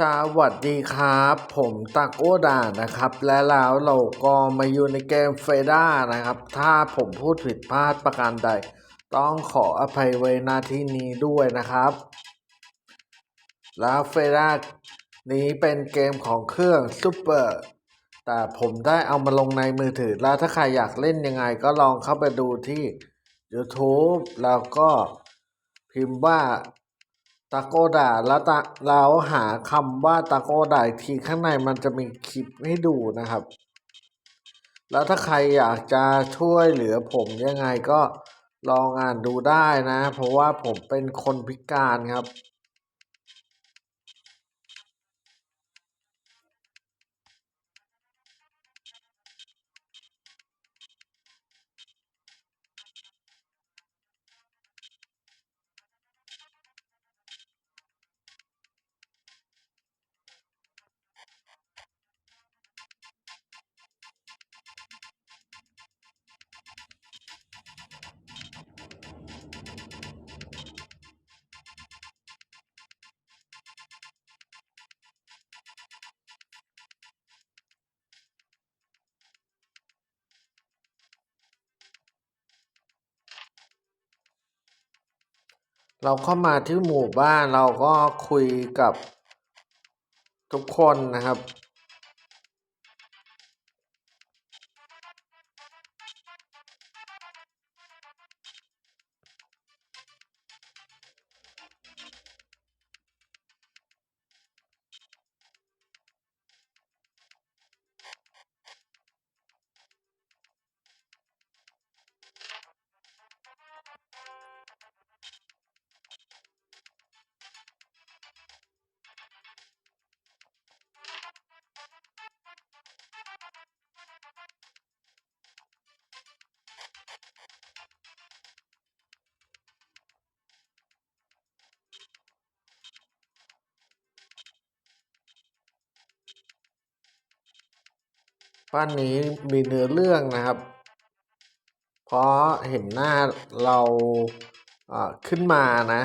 สวัสดีครับ ผมตักโอดานะครับ และแล้วเราก็มาอยู่ในเกมเฟด้านะครับ ถ้าผมพูดผิดพลาดประการใด ต้องขออภัยไว้หน้าที่นี้ด้วยนะครับ แล้วเฟด้านี้เป็นเกมของเครื่องซูเปอร์แต่ผมได้เอามาลงในมือถือ แล้วถ้าใครอยากเล่นยังไงก็ลองเข้าไปดูที่ YouTube แล้วก็พิมพ์ว่า ตะโกดาแล้วตาแล้วหาคำว่าตะโกดาอีกทีข้างในมันจะมีคลิปให้ดูนะครับ แล้วถ้าใครอยากจะช่วยเหลือผมยังไงก็ลองอ่านดูได้นะ เพราะว่าผมเป็นคนพิการครับ เราเข้ามาที่หมู่บ้านเราก็คุยกับทุกคนนะครับ บ้านนี้มีเนื้อเรื่องนะครับ เพราะเห็นหน้าเราอ่าขึ้นมานะ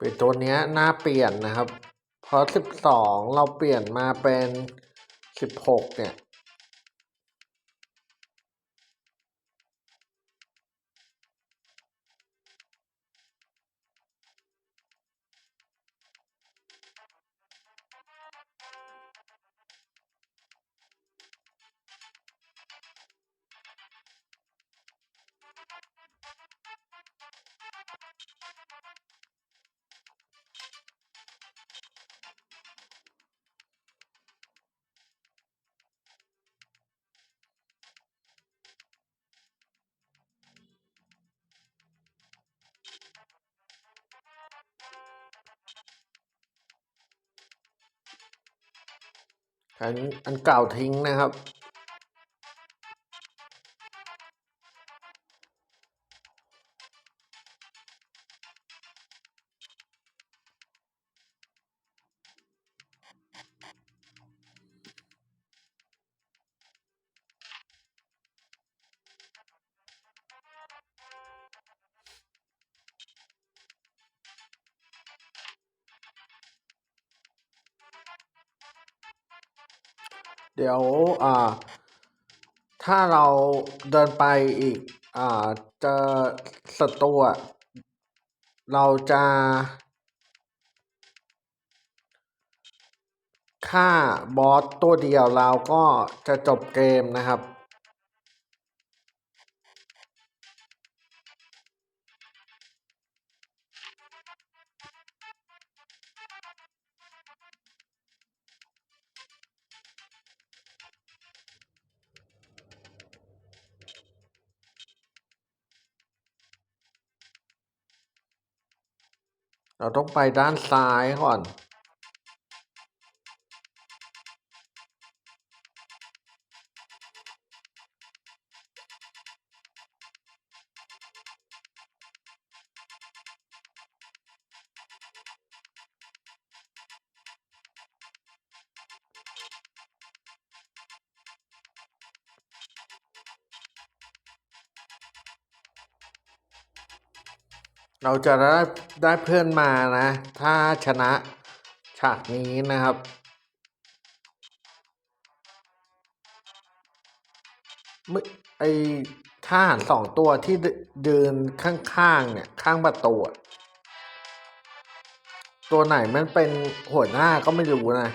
ป็นตัวนี้หน่าเปลี่ยนนะครับ เพราะสิบสองเราเปลี่ยนมาเป็นสิบหกเนี่ย อันอันเก่าทิ้งนะครับ เดี๋ยวอ่าถ้าเราเดินไปอีกอ่าเจอศัตรูเราจะฆ่าบอสตัวเดียวเราก็จะจบเกมนะครับ เราต้องไปด้านซ้ายก่อน เราจะได้ได้เพื่อนมานะ ถ้าชนะฉากนี้นะครับไม่ไอทหารสองตัวที่เดินข้างๆเนี่ย ข้างประตูตัวไหนมันเป็นหัวหน้าก็ไม่รู้นะ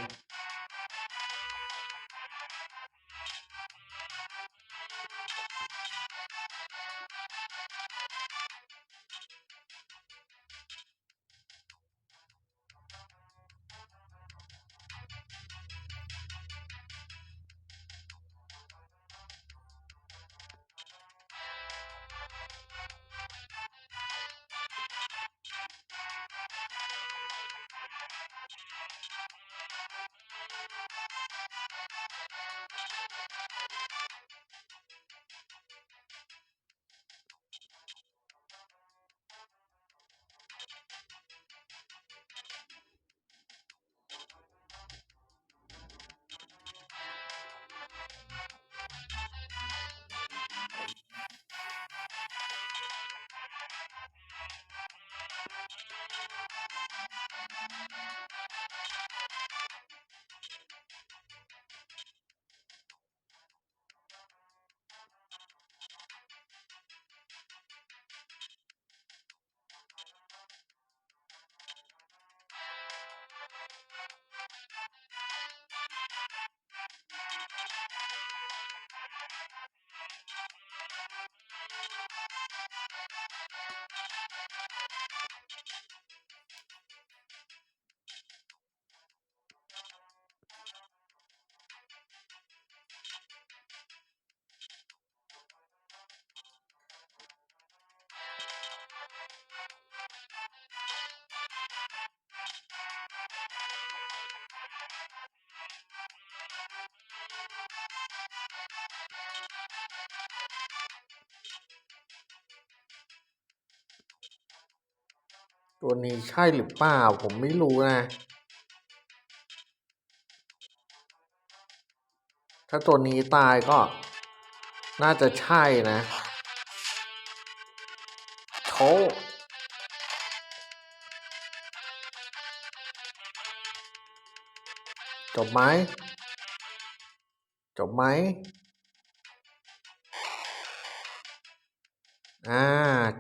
ตัวนี้ใช่หรือเปล่า ผมไม่รู้นะ ถ้าตัวนี้ตายก็ น่าจะใช่นะโถจบไหม จบไหม อ่า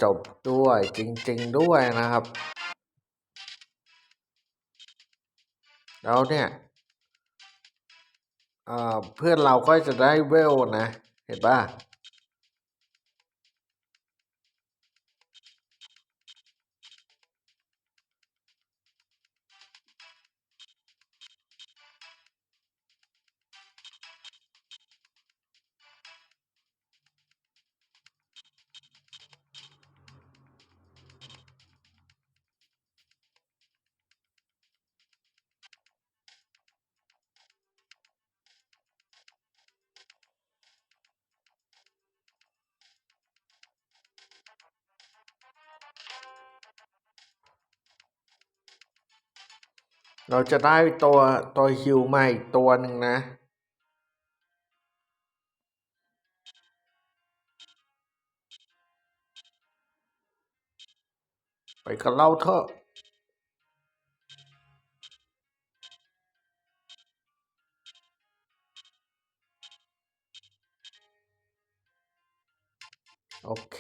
จบด้วยจริง ๆ ด้วยนะครับ แล้วเนี่ยเพื่อนเราก็จะได้เวลนะ เห็นป่ะ เราจะได้ตัวตัวฮิวใหม่อีกตัวหนึ่งนะ ไปกับเราเถอะโอเค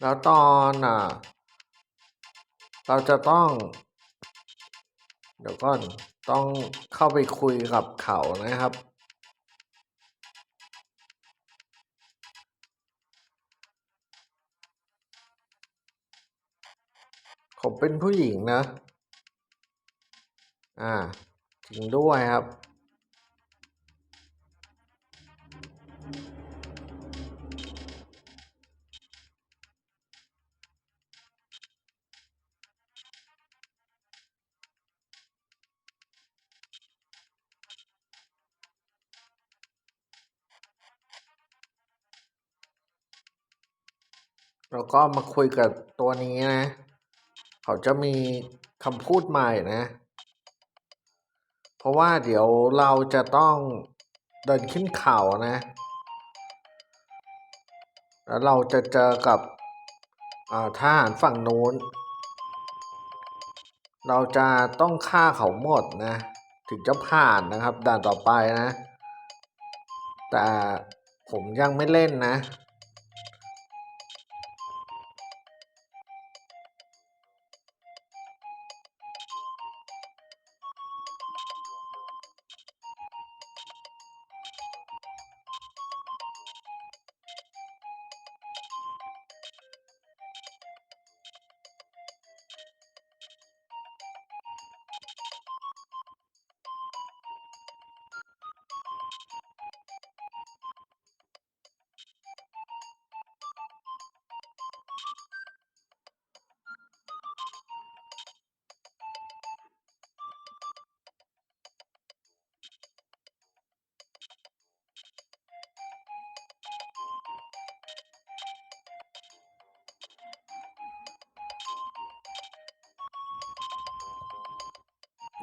แล้วตอนอะเราจะต้อง เดี๋ยวก่อนต้องเข้าไปคุยกับเขานะครับ ผมเป็นผู้หญิงนะ อ่าจริงด้วยครับ แล้วก็มาคุยกับตัวนี้นะ เขาจะมีคำพูดใหม่นะ เพราะว่าเดี๋ยวเราจะต้องเดินขึ้นเขานะ แล้วเราจะเจอกับทหารฝั่งนู้น เราจะต้องฆ่าเขาหมดนะ ถึงจะผ่านนะครับด่านต่อไปนะ แต่ผมยังไม่เล่นนะ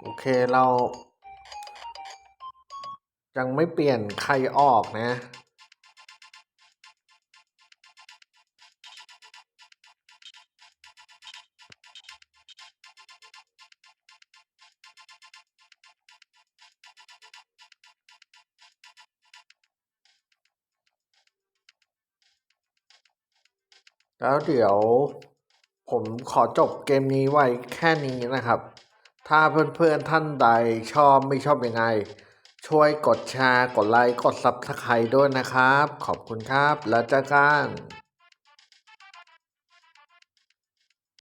โอเคเรา ยังไม่เปลี่ยนใครออกนะ แล้วเดี๋ยวผมขอจบเกมนี้ไว้แค่นี้นะครับ ถ้าเพื่อนๆท่านใดชอบไม่ชอบยังไง ช่วยกดแชร์ กดไลค์ กดซับสไคร์ด้วยนะครับ ขอบคุณครับ แล้วเจอกัน